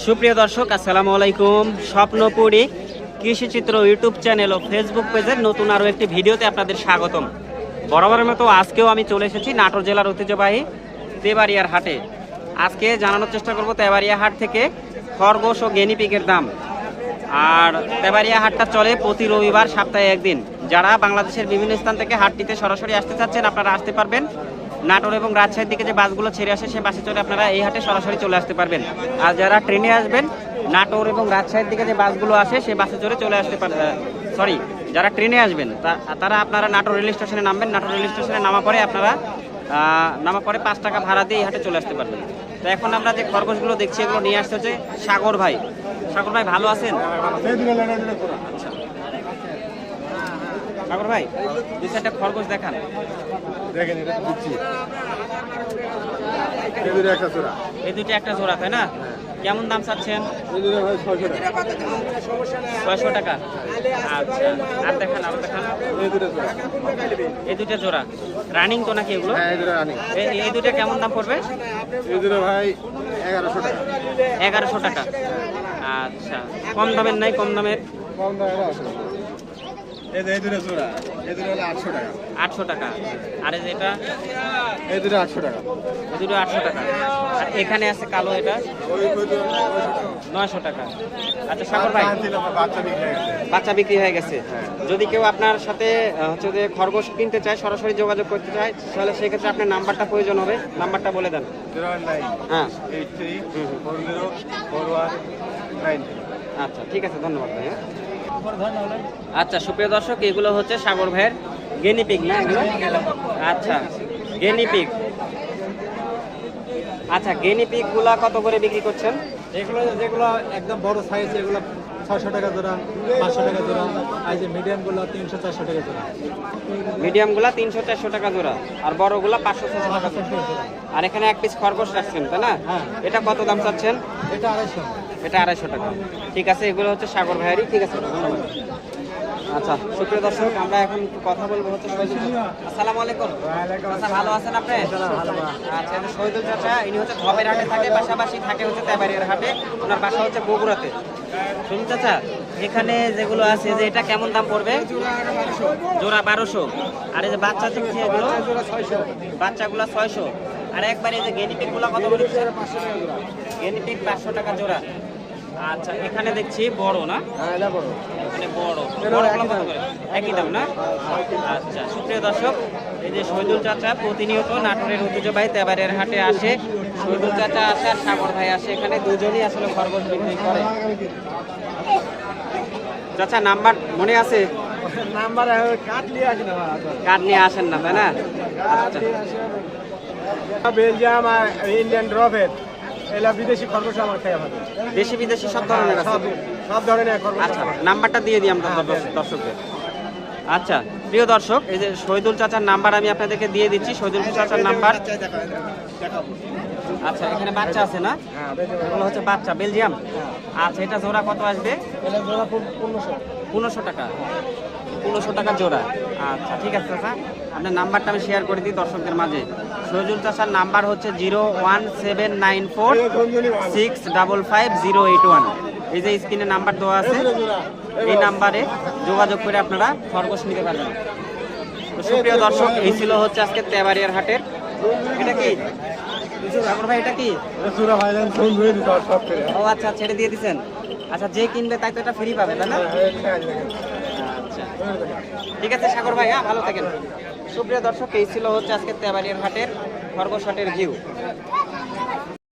সুপ্রিয় দর্শক, আসসালামু আলাইকুম। স্বপ্নপুরী কৃষিচিত্র ইউটিউব চ্যানেল ও ফেসবুক পেজের নতুন আরও একটি ভিডিওতে আপনাদের স্বাগতম। বরাবরের মতো আজকেও আমি চলে এসেছি নাটোর জেলার ঐতিহ্যবাহী তেবাড়িয়ার হাটে। আজকে জানানোর চেষ্টা করব তেবাড়িয়া হাট থেকে খরগোশ ও গেনিপিকের দাম। আর তেবাড়িয়া হাটটা চলে প্রতি রবিবার সপ্তাহে একদিন। যারা বাংলাদেশের বিভিন্ন স্থান থেকে হাটটিতে সরাসরি আসতে চাচ্ছেন, আপনারা আসতে পারবেন। নাটোর এবং রাজশাহীর দিকে যে বাসগুলো ছেড়ে আসে সেই বাসে চলে আপনারা এই হাটে সরাসরি চলে আসতে পারবেন। আর যারা ট্রেনে আসবেন, নাটোর এবং রাজশাহীর দিকে যে বাসগুলো আসে সেই বাসে চড়ে চলে আসতে পারবেন সরি যারা ট্রেনে আসবেন তারা আপনারা নাটোর রেল স্টেশনে নামবেন। নাটোর রেল স্টেশনে নামা পরে আপনারা নামা পরে পাঁচ টাকা ভাড়া দিয়ে এই হাটে চলে আসতে পারবেন। তো এখন আমরা যে খরগোশগুলো দেখছি, এগুলো নিয়ে আসতে হচ্ছে সাগর ভাই। সাগর ভাই, ভালো আছেন? সাগর ভাই দুই চারটা খরগোশ দেখান। দেখেন এটা এই দুটো একটা জোড়া। তাই না? কেমন দাম চাচ্ছেন? ছয়শো টাকা। আচ্ছা আর দেখান আর দেখান। এই দুটো জোড়া। রানিং তো নাকি এগুলো? হ্যাঁ এই দুটো কেমন দাম পড়বে? এই দুটো ভাই এগারোশো টাকা। এগারোশো টাকা। আচ্ছা কম দামের নাই কম দামের? কম দামে আছে। এই যে এই দুটো চোরা এই দুটো হলো আটশো টাকা। আটশো টাকা। আর এই যেটা এই দুটো আটশো টাকা। এই দুটো আটশো টাকা। আর এখানে আছে কালো এটা? নয়শো টাকা। আচ্ছা সাগর ভাই। বাচ্চা বিক্রি হয়ে গেছে। বাচ্চা বিক্রি হয়ে গেছে যদি কেউ আপনার সাথে হচ্ছে যে খরগোশ কিনতে চায় সরাসরি যোগাযোগ করতে চায় তাহলে সেক্ষেত্রে আপনার নাম্বারটা প্রয়োজন হবে। নাম্বারটা বলে দেন। হ্যাঁ। আচ্ছা ঠিক আছে ধন্যবাদ ভাই হ্যাঁ। আচ্ছা সুপ্রিয় দর্শক এগুলো হচ্ছে সাগর ভাইয়ের গেনিপিক না এগুলো? আচ্ছা গেনিপিক আচ্ছা গেনিপিকগুলা কত করে বিক্রি করছেন? এগুলো যেগুলো একদম বড় সাইজ এগুলো ছয়শো টাকা জোড়া পাঁচশো টাকা জোড়া আর যে মিডিয়ামগুলো তিনশো চারশো টাকা জোড়া। মিডিয়ামগুলা তিনশো চারশো টাকা জোড়া আর বড়গুলা পাঁচশো ছশো টাকা আর এখানে এক পিস খরগোশ রাখছেন তাই না? হ্যাঁ। এটা কত দাম চাচ্ছেন? এটা আড়াইশো এটা আড়াইশো টাকা। ঠিক আছে এগুলো হচ্ছে সাগর ভাইয়েরই ঠিক আছে? আচ্ছা সুপ্রিয় দর্শক আমরা এখন কথা বলব হচ্ছে শহীদুল আসসালামু আলাইকুম। চাচা ভালো আছেন আপনি? আচ্ছা শহীদুল চাচা ইনি হচ্ছে ধবের হাটে থাকে পাশাপাশি থাকে হচ্ছে তেবাড়িয়ার হাটে। ওনার বাসা হচ্ছে বগুড়াতে। শুনুন চাচা এখানে যেগুলো আছে যে এটা কেমন দাম পড়বে? জোড়া বারোশো। আর এই যে বাচ্চা দেখছি এগুলো? বাচ্চাগুলো ছয়শো। আর একবার এই যে গেনিপিকগুলো কত করে গেনিপিক পাঁচশো টাকা জোড়া। আচ্ছা এখানে দেখছি বড় না? বড়। মানে বড়। কত করে? একই দাম না? আচ্ছা সুপ্রিয় দর্শক এই যে শহীদুল চাচা প্রতিনিয়ত নাটোরের ঐতিহ্যবাহী তেবারের হাটে আসে। শহীদুল চাচা আসে আর সাগর ভাই আসে। এখানে দুজনই আসলে খরগোশ বিক্রি করে। চাচা নাম্বার মনে আছে? নাম্বার কাট নিয়ে আসি নিয়ে আসেন না তাই না? আচ্ছা বেলজিয়াম আর ইন্ডিয়ান ড্রফের এলা বিদেশি খরগোশ আমার খাই হবে দেশি বিদেশি সব ধরনের আছে? সব ধরনের খরগোশ আচ্ছা নাম্বারটা দিয়ে দিই আমরা দর্শক- দর্শকদের। আচ্ছা প্রিয় দর্শক, এই যে শহীদুল চাচার নাম্বার আমি আপনাদেরকে দিয়ে দিচ্ছি, শহীদুল চাচার নাম্বার আচ্ছা এখানে বাচ্চা আছে না? এগুলো হচ্ছে বাচ্চা, বেলজিয়াম? আচ্ছা এটা জোড়া কত আসবে? পনেরোশো টাকা। পনেরোশো টাকা জোড়া। আচ্ছা ঠিক আছে চাচা। আপনার নাম্বারটা আমি শেয়ার করে দিই দর্শকদের মাঝে। শহীদুল চাচার নাম্বার হচ্ছে zero one seven nine four six double five zero eight one এই যে স্ক্রিনে নাম্বার দেওয়া আছে, এই নাম্বারে যোগাযোগ করে আপনারা খরগোশ নিতে পারবেন। সুপ্রিয় দর্শক, এই ছিল হচ্ছে আজকে তেবাড়িয়ার হাটের। এটা কি? এটা কি? ও আচ্ছা ছেড়ে দিয়ে দিছেন। আচ্ছা যে কিনবে তাই তো এটা ফ্রি পাবে না? আচ্ছা। ঠিক আছে, সাগর ভাই হ্যাঁ ভালো থাকেন। সুপ্রিয় দর্শক হচ্ছে আজকে হাটের খরগোশ হাটের ভিউ